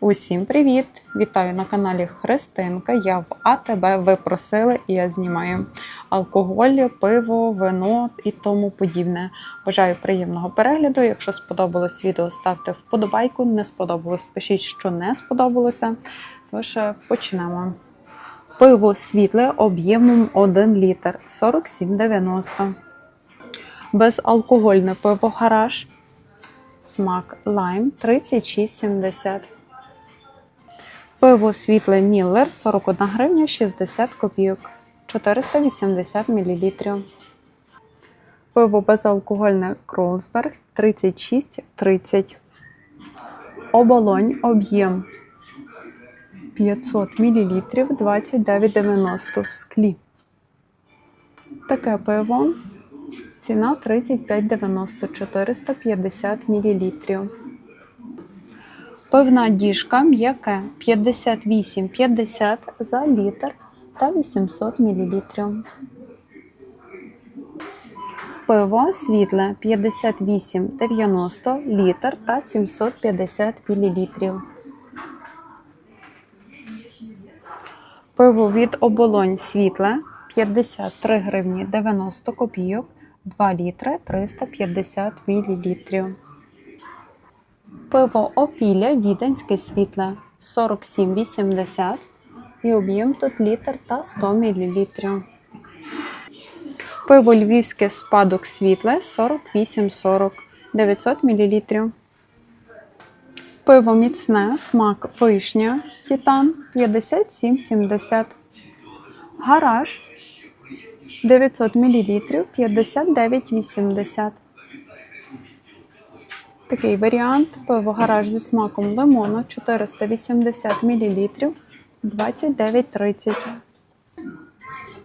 Усім привіт! Вітаю на каналі Христинка. Я в АТБ. Ви просили і я знімаю алкоголь, пиво, вино і тому подібне. Бажаю приємного перегляду. Якщо сподобалось відео, ставте вподобайку. Не сподобалось, пишіть, що не сподобалося. Тож е, почнемо. Пиво світле об'ємом 1 літр 47,90. Безалкогольне пиво гараж. Смак лайм 36,70. Пиво світле Міллер 41 гривня 60 копійок 480 мл. Пиво безалкогольне Кроусберг 36,30. Оболонь об'єм 500 мл 29,90 в склі. Таке пиво. Ціна 35,90 450 мл. Пивна діжка м'яке 58,50 за літр та 800 мл. Пиво світле 58,90 літр та 750 мл. Пиво від оболонь світле 53 гривні 90 копійок 2 літри 350 мл. Пиво опілля віденське світле 47,80 і об'єм тут літр та 100 мл. Пиво львівське спадок світле 48,40 900 мл. Пиво міцне смак вишня Титан 57,70. Гараж 900 мл 59,80. Такий варіант пиво гараж зі смаком лимону 480 мл 29,30.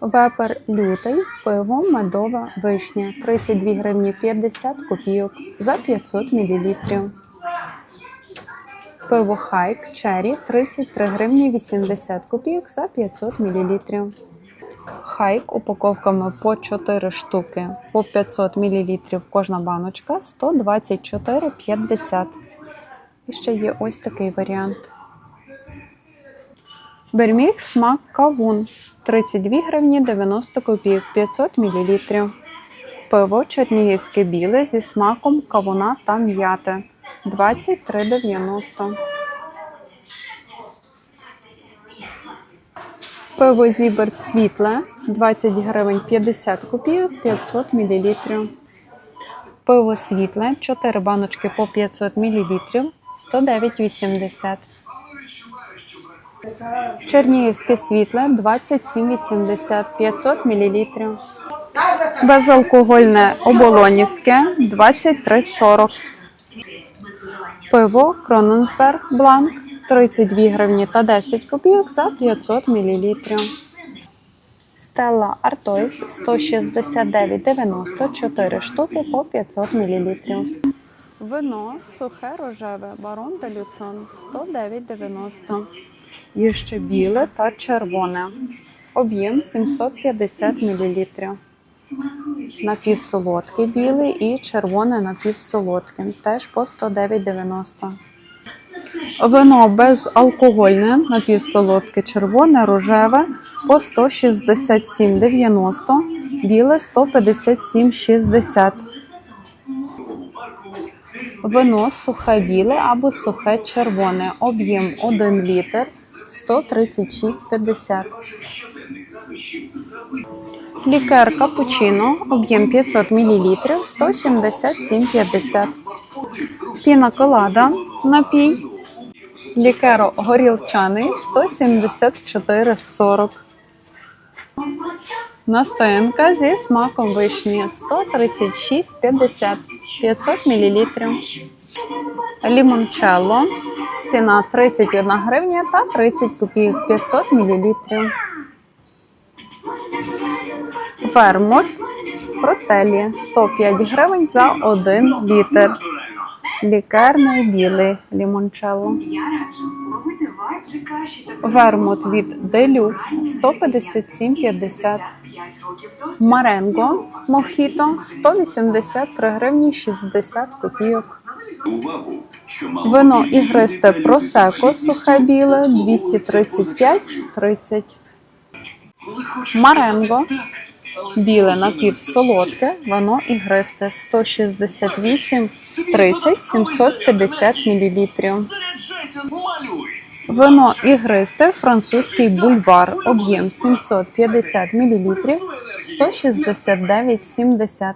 Вепер лютий, пиво медова вишня 32 гривні 50 копійок за 500 мл. Пиво хайк черрі 33 гривні 80 копійок за 500 мл. Хайк упаковками по 4 штуки по 500 мл кожна баночка 124,50. І ще є ось такий варіант. Берміг смак кавун 32 гривні 90 копійок 500 мл. Пиво чернігівське біле зі смаком кавуна та м'яти 23,90. Пиво Зіберт світле 20 гривень 50 копійок 500 мл. Пиво світле 4 баночки по 500 мл 109,80. Чернігівське світле 27,80 500 мл. Безалкогольне оболонівське 23,40. Пиво Кроненсберг Бланк 32 гривні та 10 копійок за 500 мл. Стелла Артойс 169,90 4 штуки по 500 мл. Вино сухе рожеве Барон де Люсон 109,90. Є ще біле та червоне. Об'єм 750 мл. Напівсолодкий білий і червоне напівсолодке. Теж по 109,90. Вино безалкогольне, напівсолодке, червоне, рожеве по 167,90, біле 157,60. Вино сухе біле або сухе червоне. Об'єм 1 літр 136,50. Лікер капучино, об'єм 500 мл 177,50. Піна колада, напій. Лікеро горілчаний 174,40. Настоянка зі смаком вишні 136,50 500 мл. Лімончелло. Ціна 31 гривня та 30 копійок 500 мл. Вермут фротелі 105 гривень за 1 літр. Лікарний білий лімончелло. Та Вермут від Делюкс 157,50. 5 років досвіду. Маренго Мохіто 183 гривні 60 копійок. Вино ігристе просеко сухе біле 235-30. коли хочеш Маренго біле напівсолодке, вино ігристе 168 30 750 мл. Вино ігристе французький бульвар, об'єм 750 мл 169,70.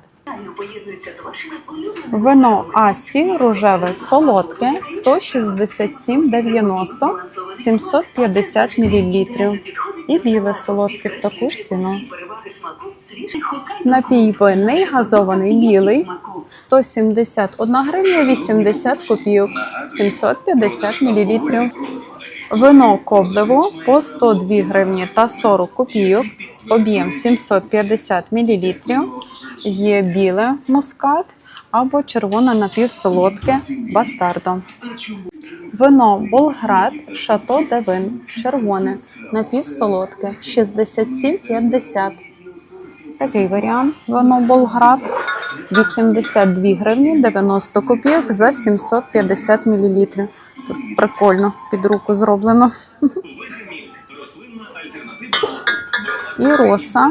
Вино Асті рожеве солодке 167,90 750 мл. І біле солодке в таку ж ціну. Напій винний газований білий 171 гривня 80 копійок 750 мл. Вино коблево по 102 гривні та 40 копійок, об'єм 750 мл. Є біле мускат або червоне напівсолодке бастардо. Вино Болград Шато Девин червоне напівсолодке 67,50. Такий варіант. Вино Болград 82 гривні 90 копійок за 750 мл. Тут прикольно під руку зроблено. І роса.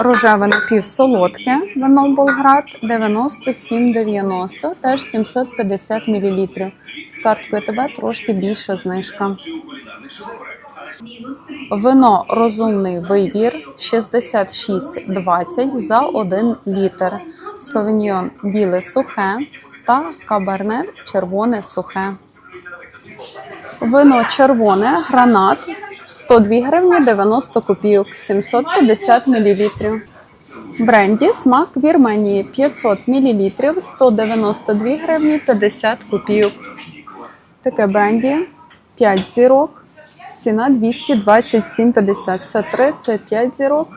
Рожеве напівсолодке вино Болград 97,90, теж 750 мл. З карткою ТБ трошки більша знижка. Вино розумний вибір 66,20 за 1 літр. Совіньйон біле сухе та кабернет червоне сухе. Вино червоне гранат 102 гривні 90 копійок 750 мл. Бренді смак Вірменії 500 мл 192 гривні 50 копійок. Таке бренді 5 зірок. Ціна 227,50. Це 3, це 5 зірок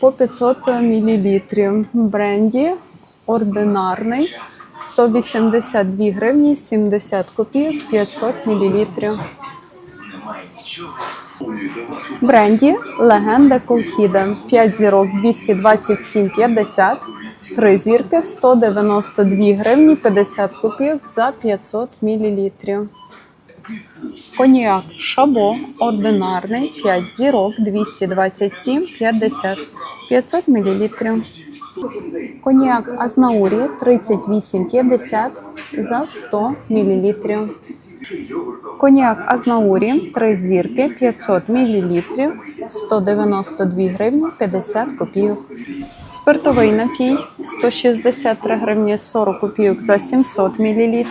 по 500 мл. Бренді ординарний 182 гривні 70 копійок 500 мл. Бренді Легенда Колхіда 5 зірок 227,50, 3 зірки 192 гривні 50 копійок за 500 мл. Коньяк Шабо ординарний 5 зірок 227,50 500 мл. Коньяк Азнаурі 38,50 за 100 мл. Коньяк Азнаурі 3 зірки 500 мл 192 гривні 50 копійок. Спиртовий напій 163 гривні 40 копійок за 700 мл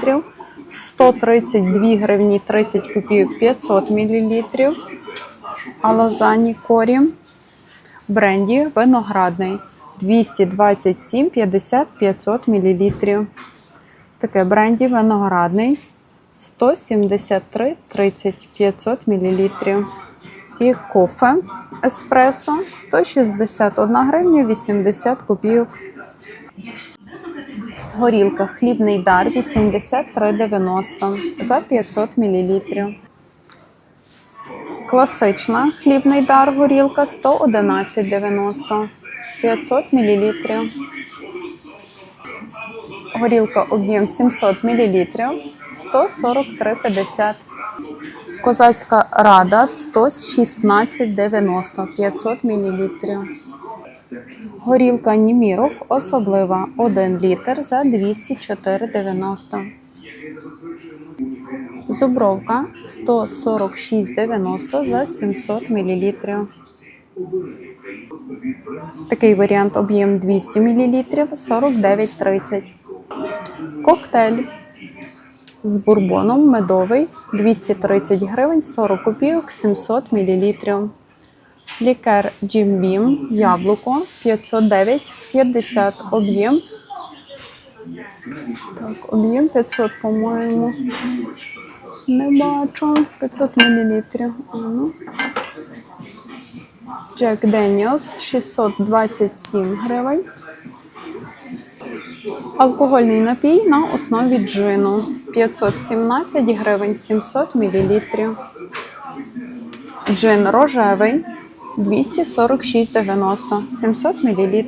132 гривні 30 копійок 500 мл. Алазані корі бренді виноградний 227 50 500 мл. Таке бренді виноградний 173 30 500 мл. І кофе еспресо 161 гривня 80 копійок. Горілка хлібний дар 83,90 за 500 мл. Класична хлібний дар горілка 111,90 500 мл. Горілка об'єм 700 мл 143,50. Козацька рада 116,90 500 мл. Горілка Німіров особлива 1 літр за 204,90. Зубровка 146,90 за 700 мл. Такий варіант об'єм 200 мл 49,30. Коктейль з бурбоном медовий 230 гривень 40 копійок 700 мл. Лікер Jim Beam яблуко 509,50 об'єм. Так, об'єм 500, по-моєму. Не бачу. 500 мл. Ну. Jack Daniels 627 гривень. Алкогольний напій на основі джину 517 гривень 700 мл. Джин рожевий 246,90 700 мл.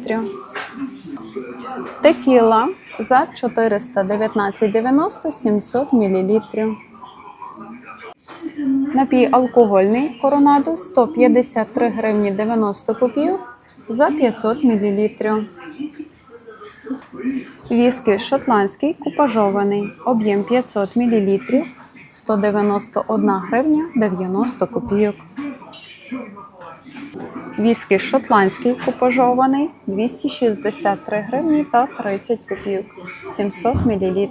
Текіла за 419,90 700 мл. Напій алкогольний коронадо 153 гривні 90 копійок за 500 мл. Віскі шотландський купажований, об'єм 500 мл, 191 гривня 90 копійок. Віскі шотландський купажований 263 гривні та 30 копійок, 700 мл.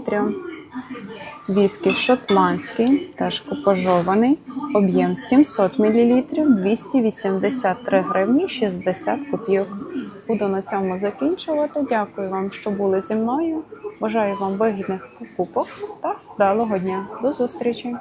Віскі шотландський, теж купажований, об'єм 700 мл, 283 гривні 60 копійок. Буду на цьому закінчувати. Дякую вам, що були зі мною. Бажаю вам вигідних покупок та вдалого дня. До зустрічі!